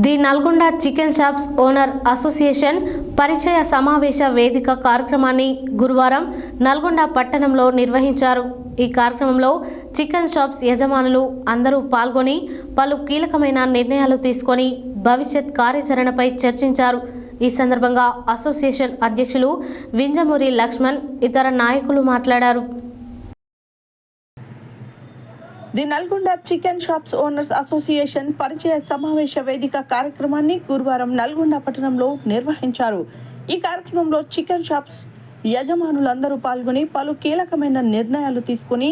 The Nalgonda chicken shops owner association పరిచయ సమావేశ వేదిక కార్యక్రమాన్ని గురువారం నల్గొండ పట్టణంలో నిర్వహించారు. ఈ కార్యక్రమంలో చికెన్ షాప్స్ యజమానులు అందరూ పాల్గొని పలు కీలకమైన నిర్ణయాలు తీసుకొని భవిష్యత్ కార్యాచరణపై చర్చించారు. ఈ సందర్భంగా అసోసియేషన్ అధ్యక్షులు వింజమూరి లక్ష్మణ్ ఇతర నాయకులు మాట్లాడారు. The Nalgonda chicken shops owners association పరిచయ సమావేశ వేదిక కార్యక్రమాన్ని గురువారం నల్గొండ పట్టణంలో నిర్వహించారు. ఈ కార్యక్రమంలో చికెన్ షాప్స్ యజమానులందరూ పాల్గొని పలు కీలకమైన నిర్ణయాలు తీసుకుని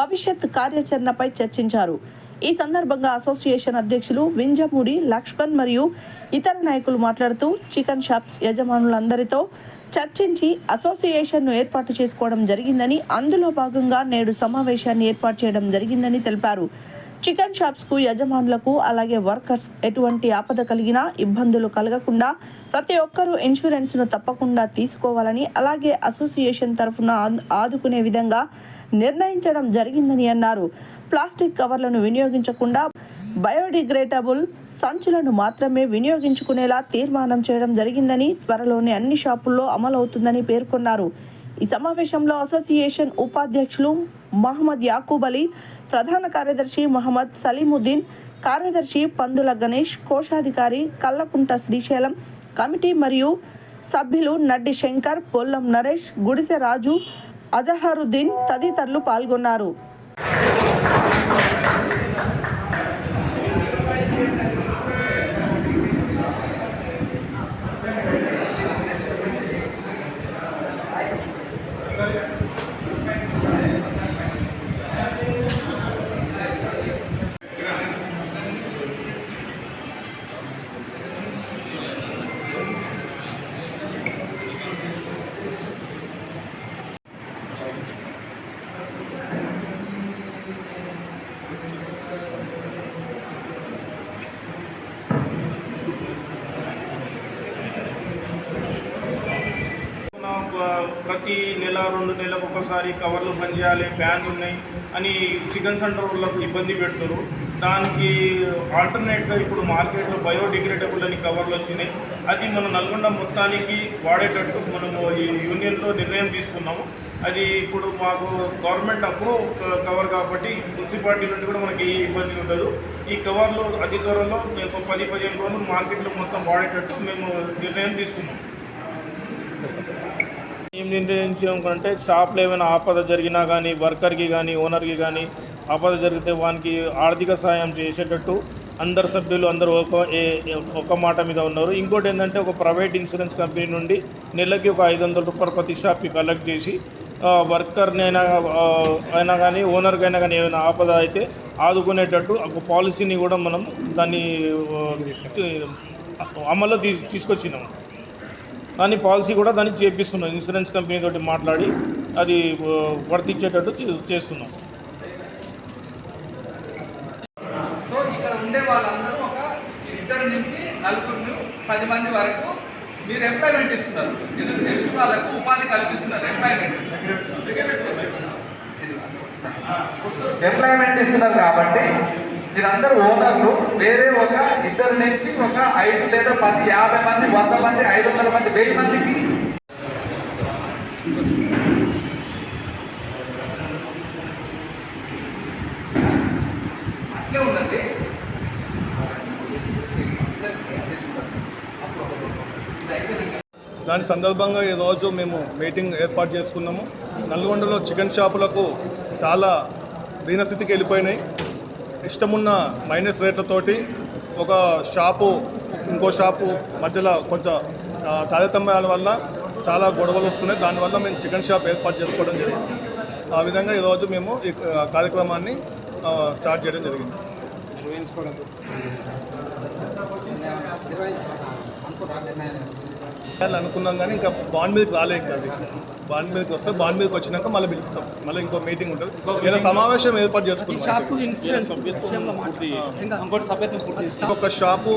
భవిష్యత్ కార్యాచరణపై చర్చించారు. ఈ సందర్భంగా అసోసియేషన్ అధ్యక్షులు వింజమూరి లక్ష్మణ్ మరియు ఇతర నాయకులు మాట్లాడుతూ చికెన్ షాప్స్ యజమానులందరితో చర్చించి అసోసియేషన్ను ఏర్పాటు చేసుకోవడం జరిగిందని అందులో భాగంగా నేడు సమావేశాన్ని ఏర్పాటు చేయడం జరిగిందని తెలిపారు. చికెన్ షాప్స్కు యజమానులకు అలాగే వర్కర్స్ ఎటువంటి ఆపద కలిగినా ఇబ్బందులు కలగకుండా ప్రతి ఒక్కరూ ఇన్సూరెన్స్ను తప్పకుండా తీసుకోవాలని అలాగే అసోసియేషన్ తరఫున ఆదుకునే విధంగా నిర్ణయించడం జరిగిందని అన్నారు. ప్లాస్టిక్ కవర్లను వినియోగించకుండా బయోడిగ్రేడబుల్ సంచులను మాత్రమే వినియోగించుకునేలా తీర్మానం చేయడం జరిగిందని త్వరలోనే అన్ని షాపుల్లో అమలవుతుందని పేర్కొన్నారు. ఈ సమావేశంలో అసోసియేషన్ ఉపాధ్యక్షులు మహమ్మద్ యాకూబ్ అలీ ప్రధాన కార్యదర్శి మహమ్మద్ సలీముద్దీన్ కార్యదర్శి పందుల గణేష్ కోశాధికారి కల్లకుంట శ్రీశైలం కమిటీ మరియు సభ్యులు నడ్డి శంకర్ పొల్లం నరేష్ గుడిసె రాజు అజహరుద్దీన్ తదితరులు పాల్గొన్నారు. ప్రతి నెల రెండు నెలలకు ఒకసారి కవర్లు బంద్ చేయాలి బ్యాన్ ఉన్నాయి అని చికెన్ సెంటర్ వాళ్ళకు ఇబ్బంది పెడుతున్నారు దానికి ఆల్టర్నేట్గా ఇప్పుడు మార్కెట్లో బయోడిగ్రేడబుల్ అని కవర్లు వచ్చినాయి. అది మన నల్గొండ మొత్తానికి వాడేటట్టు మనము ఈ యూనియన్లో నిర్ణయం తీసుకున్నాము. అది ఇప్పుడు మాకు గవర్నమెంట్ అప్రూవ్ కవర్ కాబట్టి మున్సిపాలిటీ నుండి కూడా మనకి ఏ ఇబ్బంది ఉండదు. ఈ కవర్లు అతి త్వరలో మేము ఒక పది పదిహేను రోజులు మార్కెట్లో మొత్తం వాడేటట్టు మేము నిర్ణయం తీసుకున్నాం. ఏం అంటే షాప్లో ఏమైనా ఆపద జరిగినా కానీ వర్కర్కి కానీ ఓనర్కి కానీ ఆపద జరిగితే వానికి ఆర్థిక సాయం చేసేటట్టు అందరు సభ్యులు అందరూ ఒక ఏ- ఒక మాట మీద ఉన్నారు. ఇంకోటి ఏంటంటే ఒక ప్రైవేట్ ఇన్సూరెన్స్ కంపెనీ నుండి నెలకి ఒక ఐదు వందల రూపాయలు ప్రతి షాప్కి కలెక్ట్ చేసి వర్కర్ని అయినా అయినా కానీ ఓనర్కి అయినా కానీ ఏమైనా ఆపద అయితే ఆదుకునేటట్టు ఒక పాలసీని కూడా మనం దాన్ని అమల్లో తీసుకొచ్చినాము దాని పాలసీ కూడా దాన్ని చేపిస్తున్నాం. ఇన్సూరెన్స్ కంపెనీ తోటి మాట్లాడి అది వర్తించేటట్టు చేస్తున్నాం. సో ఇక్కడ ఉండే వాళ్ళందరూ ఒక ఇద్దరు నుంచి నలుగురు పది మంది వరకు మీరు ఎంప్లాయ్మెంట్ ఇస్తున్నారు. ఎదుటి వాళ్ళకు ఉపాధి కల్పిస్తున్నారు ఎంప్లాయ్మెంట్ ఎంప్లాయ్మెంట్ ఇస్తున్నారు కాబట్టి మీరందరూ ఓనర్లు వేరే ఒక ఇద్దరు నుంచి ఒక ఐదు లేదా పది యాభై మంది వంద మంది ఐదు వందల మంది వెయ్యి మందికి. అట్లే ఉండండి. దాని సందర్భంగా ఈరోజు మేము మీటింగ్ ఏర్పాటు చేసుకున్నాము. నల్గొండలో చికెన్ షాపులకు చాలా దీనస్థితికి వెళ్ళిపోయినాయి. ఇష్టమున్న మైనస్ రేట్లతోటి ఒక షాపు ఇంకో షాపు మధ్యలో కొంచెం ఆ, తారతమ్యాల వల్ల చాలా గొడవలు వస్తున్నాయి. దానివల్ల మేము చికెన్ షాప్ ఏర్పాటు చేసుకోవడం జరిగింది. ఆ విధంగా ఈరోజు మేము ఈ కార్యక్రమాన్ని స్టార్ట్ చేయడం జరిగింది. అనుకున్నాం కానీ ఇంకా బాండ్ మీదకి రాలేదు ఇంకా అది. బాండ్ మీదకి వస్తే బాండ్ మీదకి వచ్చినాక మళ్ళీ పిలుస్తాం. మళ్ళీ ఇంకో మీటింగ్ ఉంటుంది. ఇలా సమావేశం ఏర్పాటు చేసుకున్నాం ఒక షాపు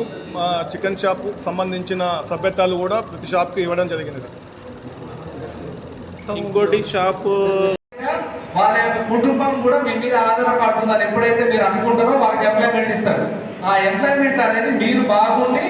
చికెన్ షాపు సంబంధించిన సభ్యత్వాలు కూడా ప్రతి షాప్కి ఇవ్వడం జరిగినది ఇంకోటి షాపు వాళ్ళ యొక్క కుటుంబం కూడా మీ మీద ఆధారపడుతుందని ఎప్పుడైతే మీరు అనుకుంటారో వాళ్ళకి ఎంప్లాయ్మెంట్ ఇస్తారు. ఆ ఎంప్లాయ్మెంట్ అనేది మీరు బాగుండి